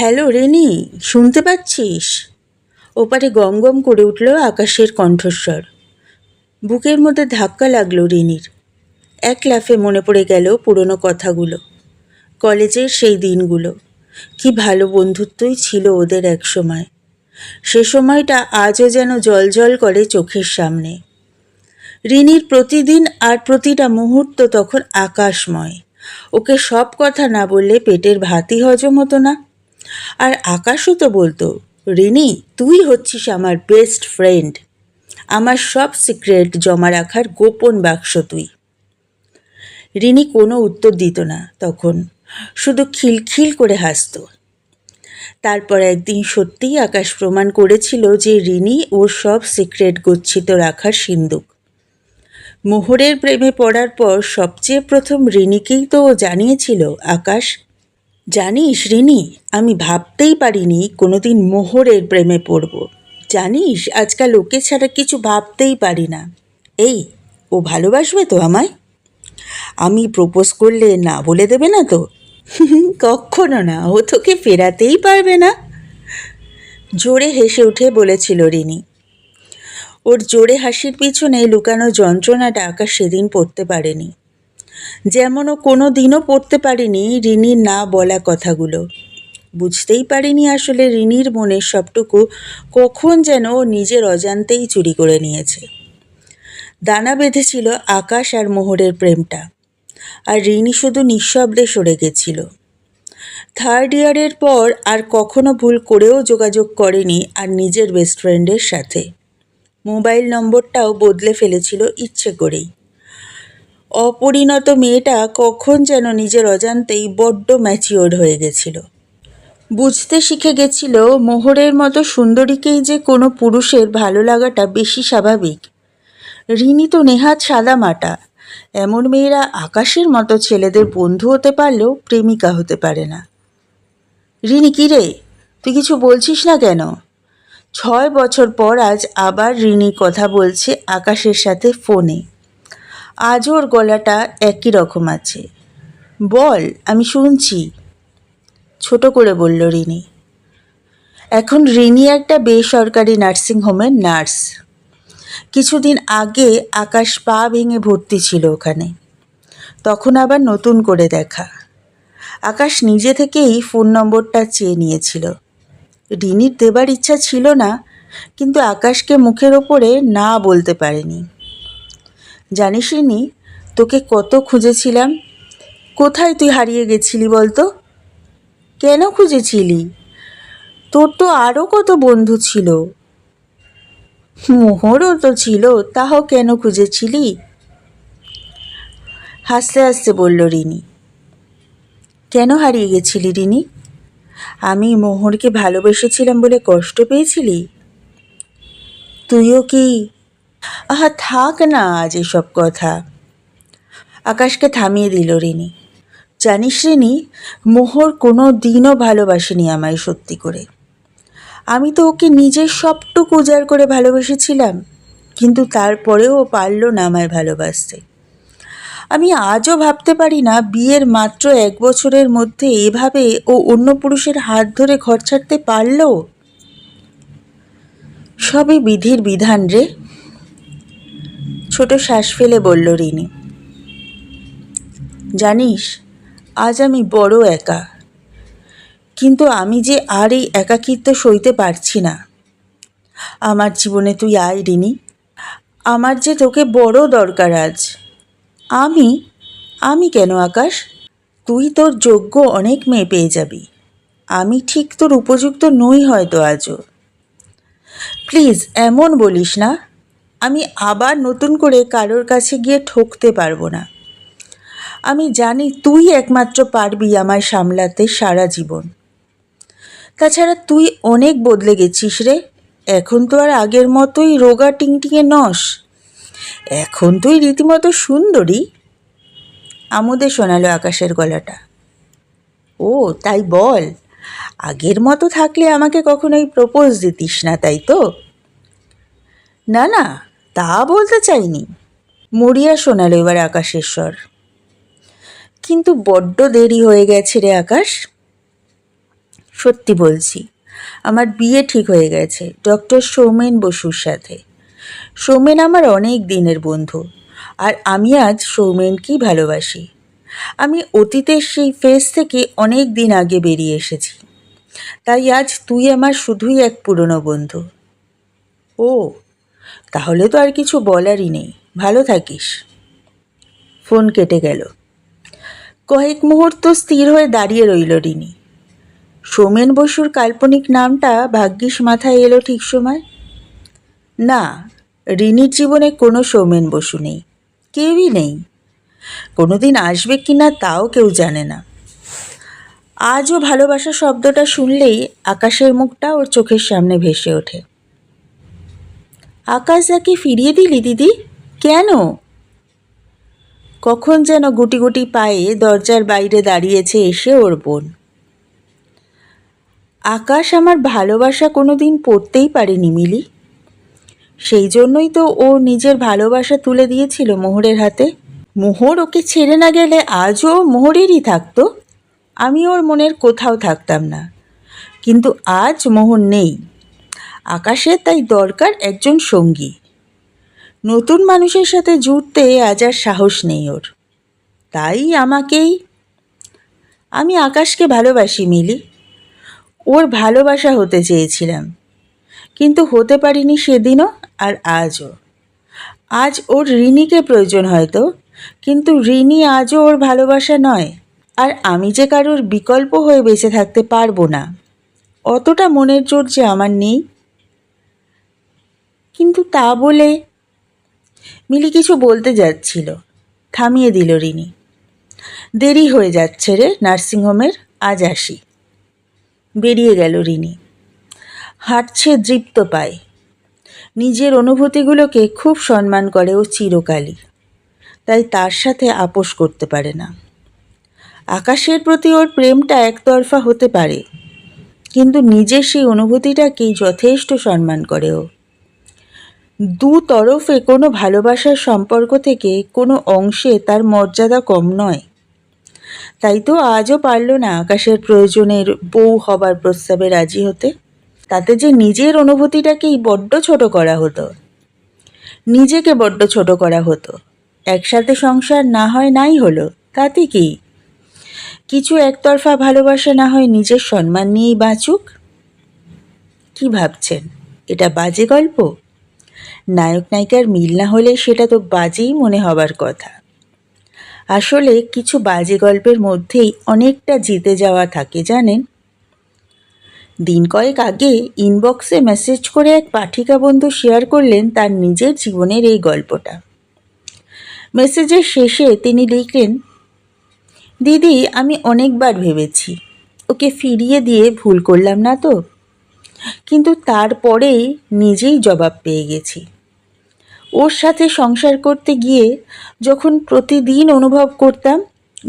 Hello rainy, শুনতে পাচ্ছিস? ওপারে গম গম করে উঠল আকাশের কণ্ঠস্বর। বুকের মধ্যে ধাক্কা লাগল রিনির। এক লাফে মনে পড়ে গেল পুরনো কথাগুলো। কলেজের সেই দিনগুলো। কি ভালো বন্ধুত্বই ছিল ওদের এক সময়। সে সময়টা আজও যেন জল করে চোখের সামনে। রিনির প্রতিদিন আর প্রতিটা মুহূর্ত তখন আকাশময়। ওকে সব কথা না বললে পেটের ভাতই হজম হতো না। আর আকাশও তো বলতো, রিনি, তুই হচ্ছিস আমার বেস্ট ফ্রেন্ড আমার সব সিক্রেট জমা রাখার গোপন বাক্স তুই। রিনি কোনো উত্তর দিত না তখন, শুধু খিলখিল করে হাসত। তারপর একদিন সত্যিই আকাশ প্রমাণ করেছিল যে রিনি ওর সব সিক্রেট গচ্ছিত রাখার সিন্দুক মোহরের প্রেমে পড়ার পর সবচেয়ে প্রথম রিনিকেই তো ও জানিয়েছিল, আকাশ জানিস, রিনি, আমি ভাবতেই পারিনি কোনোদিন মোহরের প্রেমে পড়ব। জানিস, আজকাল ওকে ছাড়া কিছু ভাবতেই পারি না। এই, ও ভালোবাসবে তো আমায়? আমি প্রপোজ করলে না বলে দেবে না তো? কখনো না, ও তোকে ফেরাতেই পারবে না। জোরে হেসে উঠে বলেছিল রিনি। ওর জোরে হাসির পিছনে লুকানো যন্ত্রণাটা আকাশ সেদিন পড়তে পারেনি। যেমন ও কোনো দিনও পড়তে পারিনি রিনির না বলা কথাগুলো। বুঝতেই পারিনি আসলে রিনির মনের সবটুকু কখন যেন নিজের অজান্তেই চুরি করে নিয়েছে। দানা বেঁধেছিল আকাশ আর মোহরের প্রেমটা, আর রিনি শুধু নিঃশব্দে সরে গেছিল। থার্ড ইয়ারের পর আর কখনো ভুল করেও যোগাযোগ করেনি আর নিজের বেস্ট ফ্রেন্ডের সাথে। মোবাইল নম্বরটাও বদলে ফেলেছিল ইচ্ছে করেই। অপরিণত মেয়েটা কখন যেন নিজের অজান্তেই বড্ড ম্যাচিওর হয়ে গেছিল। বুঝতে শিখে গেছিল মোহরের মতো সুন্দরীকেই যে কোনো পুরুষের ভালো লাগাটা বেশি স্বাভাবিক। রিনি তো নেহাত সাদা মাটা। এমন মেয়েরা আকাশের মতো ছেলেদের বন্ধু হতে পারলেও প্রেমিকা হতে পারে না। রিনি কিরে তুই কিছু বলছিস না কেন? ছয় বছর পর আজ আবার রিনি কথা বলছে আকাশের সাথে ফোনে। আজ ওর গলাটা একই রকম আছে। বল, আমি শুনছি। ছোট করে বলল রিনি। এখন রিনি একটা বেসরকারি নার্সিংহোমের নার্স। কিছুদিন আগে আকাশ পা ভেঙে ভর্তি ছিল ওখানে। তখন আবার নতুন করে দেখা। আকাশ নিজে থেকেই ফোন নম্বরটা চেয়ে নিয়েছিল। রিনির দেবার ইচ্ছা ছিল না, কিন্তু আকাশকে মুখের ওপরে না বলতে পারেনি। জানিস নি তোকে কত খুঁজেছিলাম। কোথায় তুই হারিয়ে গেছিলি বলতো? কেন খুঁজেছিলি? তোর তো আরও কত বন্ধু ছিল। মোহরও তো ছিল, তাও কেন খুঁজেছিলি? হাসতে হাসতে বলল রিনি। কেন হারিয়ে গেছিলি রিনি? আমি মোহরকে ভালোবেসেছিলাম বলে কষ্ট পেয়েছিলি? তুইও কি আহা, থাক না আজ এসব কথা। আকাশকে থামিয়ে দিল রিনি। জানিস রিনি, মোহর কোনো দিনও ভালোবাসেনি আমায় সত্যি করে। আমি তো ওকে নিজের সবটুকু উজাড় করে ভালোবেসেছিলাম, কিন্তু তারপরেও ও পারল না আমায় ভালোবাসতে। আমি আজও ভাবতে পারি না বিয়ের মাত্র এক বছরের মধ্যে এভাবে ও অন্য পুরুষের হাত ধরে ঘর ছাড়তে পারল। সবই বিধির বিধান রে। ছোট শ্বাস ফেলে বলল, রিনি, জানিস, আজ আমি বড় একা। কিন্তু আমি যে আর এই একাকিত্ব সইতে পারছি না। আমার জীবনে তুই আয়, রিনি। আমার যে তোকে বড় দরকার আজ। আমি আমি কেন আকাশ? তুই তোর যোগ্য অনেক মেয়ে পেয়ে যাবি। আমি ঠিক তোর উপযুক্ত নই হয়তো আজও। প্লিজ, এমন বলিস না। আমি আবার নতুন করে কারোর কাছে গিয়ে ঠকতে পারব না। আমি জানি তুই একমাত্র পারবি আমায় সামলাতে সারা জীবন। তাছাড়া তুই অনেক বদলে গেছিস রে। এখন তো আর আগের মতোই রোগা টিংটিংয়ে নস। এখন তুই রীতিমতো সুন্দরী। আমোদে শোনালো আকাশের গলাটা। ও, তাই বল। আগের মতো থাকলে আমাকে কখনোই প্রপোজ দিতিস না, তাই তো? না না। তা বলতে চাইনি। মরিয়া শোনালো এবার আকাশের স্বর। কিন্তু বড্ড দেরি হয়ে গেছে রে আকাশ। সত্যি বলছি, আমার বিয়ে ঠিক হয়ে গেছে, ডক্টর সৌমেন বসুর সাথে। সৌমেন আমার অনেক দিনের বন্ধু, আর আমি আজ সৌমেনকেই ভালোবাসি। আমি অতীতের সেই ফেস থেকে অনেক দিন আগে বেরিয়ে এসেছি। তাই আজ তুই আমার শুধুই এক পুরনো বন্ধু। ও তাহলে তো আর কিছু বলারই নেই। ভালো থাকিস। ফোন কেটে গেল। কয়েক মুহূর্ত স্থির হয়ে দাঁড়িয়ে রইল রিনি। সোমেন বসুর কাল্পনিক নামটা ভাগ্যিস মাথায় এলো ঠিক সময়। না, রিনির জীবনে কোনো সৌমেন বসু নেই। কেউই নেই। কোনোদিন আসবে কি না তাও কেউ জানে না। আজও ভালোবাসা শব্দটা শুনলেই আকাশের মুখটা ওর চোখের সামনে ভেসে ওঠে। আকাশ যাকে ফিরিয়ে দিলি, দিদি? কেন? কখন যেন গুটি গুটি পায়ে দরজার বাইরে দাঁড়িয়েছে এসে ওর বোন। আকাশ আমার ভালোবাসা কোনো দিন পড়তেই পারেনি, মিলি। সেই জন্যই তো ও নিজের ভালোবাসা তুলে দিয়েছিল মোহরের হাতে। মোহর ওকে ছেড়ে না গেলে আজও মোহরেরই থাকতো। আমি ওর মনের কোথাও থাকতাম না। কিন্তু আজ মোহর নেই। আকাশের তাই দরকার একজন সঙ্গী। নতুন মানুষের সাথে জুড়তে আজ আর সাহস নেই ওর। তাই আমাকেই আমি আকাশকে ভালোবাসি, মিলি। ওর ভালোবাসা হতে চেয়েছিলাম। কিন্তু হতে পারিনি সেদিনও আর আজও। আজ ওর ঋণীকে প্রয়োজন হয়তো, কিন্তু ঋণী আজও ওর ভালোবাসা নয়। আর আমি যে কারোর বিকল্প হয়ে বেঁচে থাকতে পারব না। অতটা মনের জোর যে আমার নেই। কিন্তু তা বলে মিলি কিছু বলতে যাচ্ছিল। থামিয়ে দিল রিনি। দেরি হয়ে যাচ্ছে রে, নার্সিংহোমের, আজ আসি। বেরিয়ে গেল রিনি। হাঁটছে দৃপ্ত পায়। নিজের অনুভূতিগুলোকে খুব সম্মান করে ও চিরকালই। তাই তার সাথে আপোষ করতে পারে না। আকাশের প্রতি ওর প্রেমটা একতরফা হতে পারে, কিন্তু নিজের সেই অনুভূতিটাকেই যথেষ্ট সম্মান করে ও। দু তরফে কোনো ভালোবাসার সম্পর্ক থেকে কোনো অংশে তার মর্যাদা কম নয়। তাই তো আজও পারল না আকাশের প্রয়োজনের বউ হবার প্রস্তাবে রাজি হতে। তাতে যে নিজের অনুভূতিটাকেই বড্ড ছোট করা হতো। নিজেকে বড্ড ছোট করা হতো। একসাথে সংসার না হয় নাই হলো, তাতে কি? কিছু একতরফা ভালোবাসা না হয় নিজের সম্মান নিয়েই বাঁচুক? কি ভাবছেন? এটা বাজে গল্প? নায়ক নায়িকার মিল না হলে সেটা তো বাজেই মনে হবার কথা। আসলে কিছু বাজে গল্পের মধ্যেই অনেকটা জিতে যাওয়া থাকে, জানেন? দিন কয়েক আগে ইনবক্সে মেসেজ করে এক পাঠিকা বন্ধু শেয়ার করলেন তার নিজের জীবনের এই গল্পটা। মেসেজের শেষে তিনি লিখলেন, দিদি, আমি অনেকবার ভেবেছি, ওকে ফিরিয়ে দিয়ে ভুল করলাম না তো? কিন্তু তারপরেই নিজেই জবাব পেয়ে গেছি। ওর সাথে সংসার করতে গিয়ে যখন প্রতিদিন অনুভব করতাম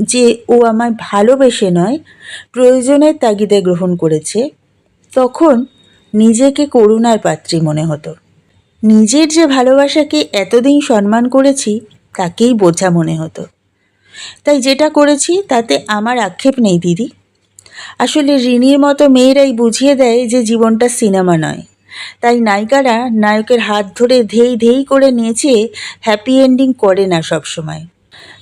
যে ও আমায় ভালোবেসে নয় প্রয়োজনের তাগিদে গ্রহণ করেছে, তখন নিজেকে করুণার পাত্রী মনে হতো। নিজের যে ভালোবাসাকে এতদিন সম্মান করেছি, তাকেই বোঝা মনে হতো। তাই যেটা করেছি, তাতে আমার আক্ষেপ নেই, দিদি। আসলে ঋণীর মতো মেয়েরাই বুঝিয়ে দেয় যে জীবনটা সিনেমা নয়। তাই নায়িকারা নায়কের হাত ধরে ধেই ধেই করে নিয়েছে হ্যাপি এন্ডিং করে না সবসময়।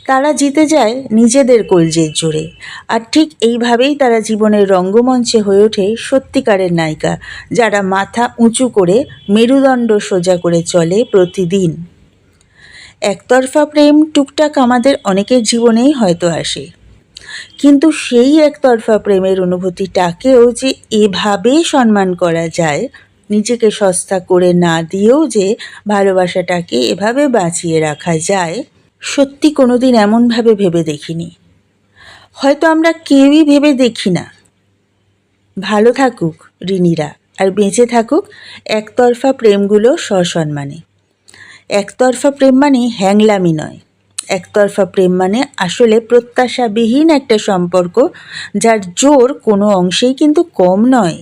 তারা জিতে যায় নিজেদের কলজের জোরে। আর ঠিক এইভাবেই তারা জীবনের রঙ্গমঞ্চে হয়ে ওঠে সত্যিকারের নায়িকা, যারা মাথা উঁচু করে মেরুদণ্ড সোজা করে চলে প্রতিদিন। একতরফা প্রেম টুকটাক আমাদের অনেকের জীবনেই হয়তো আসে। কিন্তু সেই একতরফা প্রেমের অনুভূতিটাকেও যে এভাবে সম্মান করা যায়, নিজেকে সস্তা করে না দিয়েও যে ভালোবাসাটাকে এভাবে বাঁচিয়ে রাখা যায়, সত্যি কোনো দিন এমনভাবে ভেবে দেখিনি। হয়তো আমরা কেউই ভেবে দেখি না। ভালো থাকুক ঋণীরা আর বেঁচে থাকুক একতরফা প্রেমগুলো সসম্মানে। একতরফা প্রেম মানে হ্যাংলামি নয়। একতরফা প্রেম মানে আসলে প্রত্যাশাবিহীন একটা সম্পর্ক যার জোর কোনো অংশেই কিন্তু কম নয়।